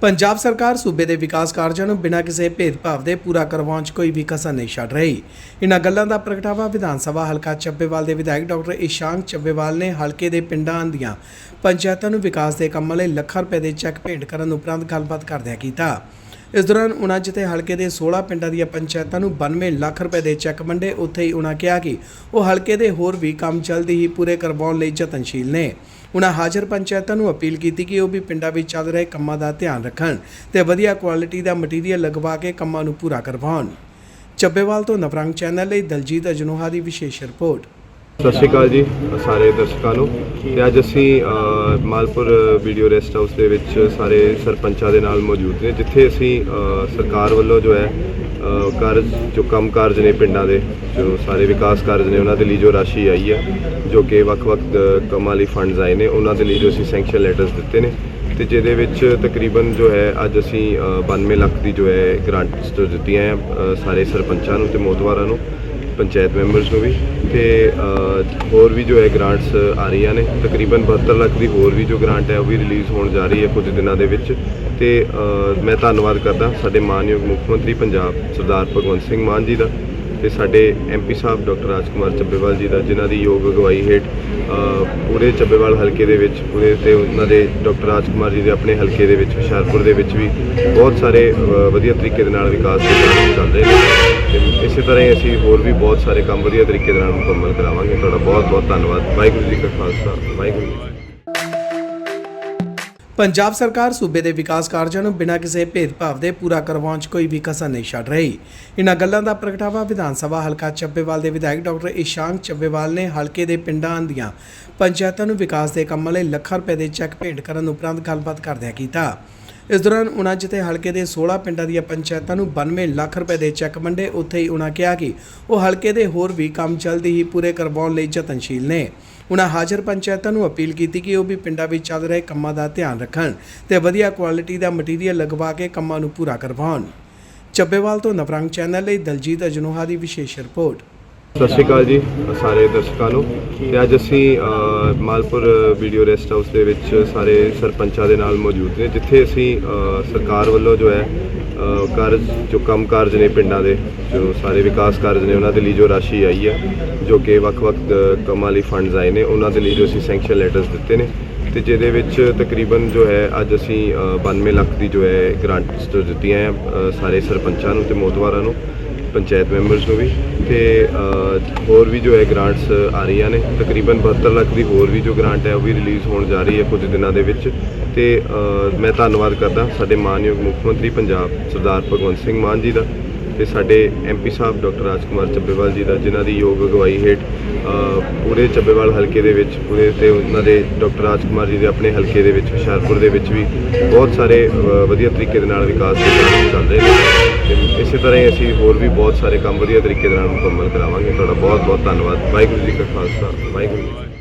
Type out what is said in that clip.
ਪੰਜਾਬ ਸਰਕਾਰ ਸੂਬੇ ਦੇ ਵਿਕਾਸ ਕਾਰਜਾਂ ਨੂੰ ਬਿਨਾਂ ਕਿਸੇ ਭੇਦਭਾਵ ਦੇ ਪੂਰਾ ਕਰਵਾਉਣ 'ਚ ਕੋਈ ਵੀ ਕਸਰ ਨਹੀਂ ਛੱਡ ਰਹੀ। ਇਨ੍ਹਾਂ ਗੱਲਾਂ ਦਾ ਪ੍ਰਗਟਾਵਾ ਵਿਧਾਨ ਸਭਾ ਹਲਕਾ ਚੱਬੇਵਾਲ ਦੇ ਵਿਧਾਇਕ ਡਾਕਟਰ ਇਸ਼ਾਂਕ ਚੱਬੇਵਾਲ ਨੇ ਹਲਕੇ ਦੇ ਪਿੰਡਾਂ ਦੀਆਂ ਪੰਚਾਇਤਾਂ ਨੂੰ ਵਿਕਾਸ ਦੇ ਕੰਮਾਂ ਲਈ ਲੱਖਾਂ ਰੁਪਏ ਦੇ ਚੈੱਕ ਭੇਟ ਕਰਨ ਉਪਰੰਤ ਗੱਲਬਾਤ ਕਰਦਿਆਂ ਕੀਤਾ। ਇਸ ਦੌਰਾਨ ਉਨ੍ਹਾਂ ਜਿੱਥੇ ਹਲਕੇ ਦੇ 16 ਪਿੰਡਾਂ ਦੀਆਂ ਪੰਚਾਇਤਾਂ ਨੂੰ 92 ਲੱਖ ਰੁਪਏ ਦੇ ਚੈੱਕ ਵੰਡੇ, ਉੱਥੇ ਹੀ ਉਹਨਾਂ ਕਿਹਾ ਕਿ ਉਹ ਹਲਕੇ ਦੇ ਹੋਰ ਵੀ ਕੰਮ ਜਲਦੀ ਹੀ ਪੂਰੇ ਕਰਵਾਉਣ ਲਈ ਯਤਨਸ਼ੀਲ ਨੇ। ਉਹਨਾਂ ਹਾਜ਼ਰ ਪੰਚਾਇਤਾਂ ਨੂੰ ਅਪੀਲ ਕੀਤੀ ਕਿ ਉਹ ਵੀ ਪਿੰਡਾਂ ਵਿੱਚ ਚੱਲ ਰਹੇ ਕੰਮਾਂ ਦਾ ਧਿਆਨ ਰੱਖਣ ਤੇ ਵਧੀਆ ਕੁਆਲਿਟੀ ਦਾ ਮਟੀਰੀਅਲ ਲਗਵਾ ਕੇ ਕੰਮਾਂ ਨੂੰ ਪੂਰਾ ਕਰਵਾਉਣ। ਚੱਬੇਵਾਲ ਤੋਂ ਨਵਰੰਗ ਚੈਨਲ ਲਈ ਦਲਜੀਤ ਅਜਨੋਹਾ ਦੀ ਵਿਸ਼ੇਸ਼ ਰਿਪੋਰਟ। ਸਤਿ ਸ਼੍ਰੀ ਅਕਾਲ ਜੀ ਸਾਰੇ ਦਰਸ਼ਕਾਂ ਨੂੰ। ਤੇ ਅੱਜ ਅਸੀਂ ਅ, ਮਾਲਪੁਰ ਵੀਡੀਓ ਰੈਸਟ ਹਾਊਸ ਦੇ ਵਿੱਚ ਸਾਰੇ ਸਰਪੰਚਾਂ ਦੇ ਨਾਲ ਮੌਜੂਦ ਨੇ ਜਿੱਥੇ ਅਸੀਂ ਸਰਕਾਰ ਵੱਲੋਂ ਜੋ ਹੈ ਕਾਰਜ ਜੋ ਕੰਮ ਕਾਰਜ ਨੇ ਪਿੰਡਾਂ ਦੇ ਜੋ ਸਾਰੇ ਵਿਕਾਸ ਕਾਰਜ ਨੇ ਉਹਨਾਂ ਦੇ ਲਈ ਜੋ ਰਾਸ਼ੀ ਆਈ ਹੈ ਜੋ ਕਿ ਵੱਖ-ਵੱਖ ਕੰਮਾਂ ਲਈ ਫੰਡਸ ਆਏ ਨੇ ਉਹਨਾਂ ਦੇ ਲਈ ਜੋ ਅਸੀਂ ਸੈਂਕਸ਼ਨ ਲੈਟਰਸ ਦਿੱਤੇ ਨੇ। ਤੇ ਜਿਹਦੇ ਵਿੱਚ ਤਕਰੀਬਨ ਜੋ ਹੈ ਅੱਜ ਅਸੀਂ ਅ, 92 ਲੱਖ ਦੀ ਜੋ ਹੈ ਗ੍ਰਾਂਟਸ ਜੋ ਦਿੱਤੀਆਂ ਹੈ ਸਾਰੇ ਸਰਪੰਚਾਂ ਨੂੰ ਤੇ ਮੋਤਵਾਰਾਂ ਨੂੰ। ਪੰਚਾਇਤ ਮੈਂਬਰਸ ਨੂੰ ਵੀ ਤੇ ਹੋਰ ਵੀ ਜੋ ਹੈ ਗ੍ਰਾਂਟਸ ਆ ਰਹੀਆਂ ਨੇ, ਤਕਰੀਬਨ 72 ਲੱਖ ਦੀ ਹੋਰ ਵੀ ਜੋ ਗ੍ਰਾਂਟ ਹੈ, ਉਹ ਵੀ ਰਿਲੀਜ਼ ਹੋਣ ਜਾ ਰਹੀ ਹੈ ਕੁਝ ਦਿਨਾਂ ਦੇ ਵਿੱਚ। ਤੇ ਮੈਂ ਧੰਨਵਾਦ ਕਰਦਾ ਸਾਡੇ ਮਾਨਯੋਗ ਮੁੱਖ ਮੰਤਰੀ ਪੰਜਾਬ ਸਰਦਾਰ ਭਗਵੰਤ ਸਿੰਘ ਮਾਨ ਜੀ ਦਾ ਤੇ ਸਾਡੇ ਐਮਪੀ ਸਾਹਿਬ ਡਾਕਟਰ ਰਾਜ ਕੁਮਾਰ ਚੱਬੇਵਾਲ ਜੀ ਦਾ, ਜਿਨ੍ਹਾਂ ਦੀ ਯੋਗ ਅਗਵਾਈ ਹੇਠ ਪੂਰੇ ਚੱਬੇਵਾਲ ਹਲਕੇ ਦੇ ਵਿੱਚ, ਪੂਰੇ ਤੇ ਉਹਨਾਂ ਦੇ ਡਾਕਟਰ ਰਾਜਕੁਮਾਰ ਜੀ ਦੇ ਆਪਣੇ ਹਲਕੇ ਦੇ ਵਿੱਚ, ਹੁਸ਼ਿਆਰਪੁਰ ਦੇ ਵਿੱਚ ਵੀ ਬਹੁਤ ਸਾਰੇ ਵਧੀਆ ਤਰੀਕੇ ਦੇ ਨਾਲ ਵਿਕਾਸ ਦੇ ਕੰਮ ਚੱਲ ਨੇ। ਤੇ ਇਸੇ ਤਰ੍ਹਾਂ ਹੀ ਅਸੀਂ ਹੋਰ ਵੀ ਬਹੁਤ ਸਾਰੇ ਕੰਮ ਵਧੀਆ ਤਰੀਕੇ ਦੇ ਨਾਲ ਮੁਕੰਮਲ ਕਰਾਵਾਂਗੇ। ਤੁਹਾਡਾ ਬਹੁਤ ਬਹੁਤ ਧੰਨਵਾਦ। ਵਾਹਿਗੁਰੂ ਜੀ ਕਾ ਖਾਲਸਾ। ਵਾਹਿਗੁਰੂ ਜੀ ਪੰਜਾਬ ਸਰਕਾਰ ਸੂਬੇ ਦੇ ਵਿਕਾਸ ਕਾਰਜਾਂ ਨੂੰ ਬਿਨਾਂ ਕਿਸੇ ਭੇਦਭਾਵ ਦੇ ਪੂਰਾ ਕਰਵਾਉਣ 'ਚ ਕੋਈ ਵੀ ਕਸਰ ਨਹੀਂ ਛੱਡ ਰਹੀ। ਇਹਨਾਂ ਗੱਲਾਂ ਦਾ ਪ੍ਰਗਟਾਵਾ ਵਿਧਾਨ ਸਭਾ ਹਲਕਾ ਚੱਬੇਵਾਲ ਦੇ ਵਿਧਾਇਕ ਡਾਕਟਰ ਇਸ਼ਾਂਕ ਚੱਬੇਵਾਲ ਨੇ ਹਲਕੇ ਦੇ ਪਿੰਡਾਂ ਦੀਆਂ ਪੰਚਾਇਤਾਂ ਨੂੰ ਵਿਕਾਸ ਦੇ ਕੰਮਾਂ ਲਈ ਲੱਖਾਂ ਰੁਪਏ ਦੇ ਚੈੱਕ ਭੇਟ ਕਰਨ ਉਪਰੰਤ ਗੱਲਬਾਤ ਕਰਦਿਆਂ ਕੀਤਾ। ਇਸ ਦੌਰਾਨ ਉਨ੍ਹਾਂ ਜਿੱਥੇ ਹਲਕੇ ਦੇ 16 ਪਿੰਡਾਂ ਦੀਆਂ ਪੰਚਾਇਤਾਂ ਨੂੰ 92 ਲੱਖ ਰੁਪਏ ਦੇ ਚੈੱਕ ਵੰਡੇ, ਉੱਥੇ ਹੀ ਉਨ੍ਹਾਂ ਕਿਹਾ ਕਿ ਉਹ ਹਲਕੇ ਦੇ ਹੋਰ ਵੀ ਕੰਮ ਜਲਦੀ ਹੀ ਪੂਰੇ ਕਰਵਾਉਣ ਲਈ ਯਤਨਸ਼ੀਲ ਨੇ। ਉਨ੍ਹਾਂ ਹਾਜ਼ਰ ਪੰਚਾਇਤਾਂ ਨੂੰ ਅਪੀਲ ਕੀਤੀ ਕਿ ਉਹ ਵੀ ਪਿੰਡਾਂ ਵਿੱਚ ਚੱਲ ਰਹੇ ਕੰਮਾਂ ਦਾ ਧਿਆਨ ਰੱਖਣ ਤੇ ਵਧੀਆ ਕੁਆਲਿਟੀ ਦਾ ਮਟੀਰੀਅਲ ਲਗਵਾ ਕੇ ਕੰਮਾਂ ਨੂੰ ਪੂਰਾ ਕਰਵਾਉਣ। ਚੱਬੇਵਾਲ ਤੋਂ ਨਵਰੰਗ ਚੈਨਲ ਲਈ ਦਲਜੀਤ ਅਜਨੋਹਾ ਦੀ ਵਿਸ਼ੇਸ਼ ਰਿਪੋਰਟ। ਸਤਿ ਸ਼੍ਰੀ ਅਕਾਲ ਜੀ ਸਾਰੇ ਦਰਸ਼ਕਾਂ ਨੂੰ। ਤੇ ਅੱਜ ਅਸੀਂ ਅ, ਮਾਲਪੁਰ ਵੀਡੀਓ ਰੈਸਟ ਹਾਊਸ ਦੇ ਵਿੱਚ ਸਾਰੇ ਸਰਪੰਚਾਂ ਦੇ ਨਾਲ ਮੌਜੂਦ ਨੇ ਜਿੱਥੇ ਅਸੀਂ ਸਰਕਾਰ ਵੱਲੋਂ ਜੋ ਹੈ ਅ, ਕਾਰਜ ਜੋ ਕੰਮ ਕਾਰਜ ਨੇ ਪਿੰਡਾਂ ਦੇ ਜੋ ਸਾਰੇ ਵਿਕਾਸ ਕਾਰਜ ਨੇ ਉਹਨਾਂ ਦੇ ਲਈ ਜੋ ਰਾਸ਼ੀ ਆਈ ਹੈ ਜੋ ਕਿ ਵੱਖ-ਵੱਖ ਕੰਮਾਂ ਲਈ ਫੰਡਸ ਆਏ ਨੇ ਉਹਨਾਂ ਦੇ ਲਈ ਜੋ ਅਸੀਂ ਸੈਂਕਸ਼ਨ ਲੈਟਰਸ ਦਿੱਤੇ ਨੇ। ਤੇ ਜਿਹਦੇ ਵਿੱਚ ਤਕਰੀਬਨ ਜੋ ਹੈ ਅੱਜ ਅਸੀਂ ਅ, 92 ਲੱਖ ਦੀ ਜੋ ਹੈ ਗ੍ਰਾਂਟਸ ਜੋ ਦਿੱਤੀਆਂ ਹੈ ਸਾਰੇ ਸਰਪੰਚਾਂ ਨੂੰ ਤੇ ਮੋਤਵਾਰਾਂ ਨੂੰ। ਪੰਚਾਇਤ ਮੈਂਬਰਸ ਨੂੰ ਵੀ ਤੇ ਹੋਰ ਵੀ ਜੋ ਹੈ ਗ੍ਰਾਂਟਸ ਆ ਰਹੀਆਂ ਨੇ, ਤਕਰੀਬਨ 72 ਲੱਖ ਦੀ ਹੋਰ ਵੀ ਜੋ ਗ੍ਰਾਂਟ ਹੈ ਉਹ ਵੀ ਰਿਲੀਜ਼ ਹੋਣ ਜਾ ਰਹੀ ਹੈ ਕੁਝ ਦਿਨਾਂ ਦੇ ਵਿੱਚ ਤੇ ਮੈਂ ਧੰਨਵਾਦ ਕਰਦਾ ਸਾਡੇ ਮਾਨਯੋਗ ਮੁੱਖ ਮੰਤਰੀ ਪੰਜਾਬ ਸਰਦਾਰ ਭਗਵੰਤ ਸਿੰਘ ਮਾਨ ਜੀ ਦਾ ਤੇ ਸਾਡੇ ਐਮਪੀ ਸਾਹਿਬ ਡਾਕਟਰ ਰਾਜਕੁਮਾਰ ਚੱਬੇਵਾਲ ਜੀ ਦਾ, ਜਿਨ੍ਹਾਂ ਦੀ ਯੋਗ ਅਗਵਾਈ ਹੇਠ ਪੂਰੇ ਚੱਬੇਵਾਲ ਹਲਕੇ ਦੇ ਵਿੱਚ, ਪੂਰੇ ਤੇ ਉਹਨਾਂ ਦੇ ਡਾਕਟਰ ਰਾਜਕੁਮਾਰ ਜੀ ਦੇ ਆਪਣੇ ਹਲਕੇ ਦੇ ਵਿੱਚ, ਹੁਸ਼ਿਆਰਪੁਰ ਦੇ ਵਿੱਚ ਵੀ ਬਹੁਤ ਸਾਰੇ ਵਧੀਆ ਤਰੀਕੇ ਦੇ ਨਾਲ ਵਿਕਾਸ ਦੇ ਕੰਮ ਚੱਲ ਰਹੇ ਨੇ। ਤੇ ਇਸੇ ਤਰ੍ਹਾਂ ਹੀ ਅਸੀਂ ਹੋਰ ਵੀ ਬਹੁਤ ਸਾਰੇ ਕੰਮ ਵਧੀਆ ਤਰੀਕੇ ਦੇ ਨਾਲ ਮੁਕੰਮਲ ਕਰਾਵਾਂਗੇ। ਤੁਹਾਡਾ ਬਹੁਤ ਬਹੁਤ ਧੰਨਵਾਦ। ਵਾਹਿਗੁਰੂ ਜੀ ਕਾ ਖਾਲਸਾ। ਵਾਹਿਗੁਰੂ ਜੀ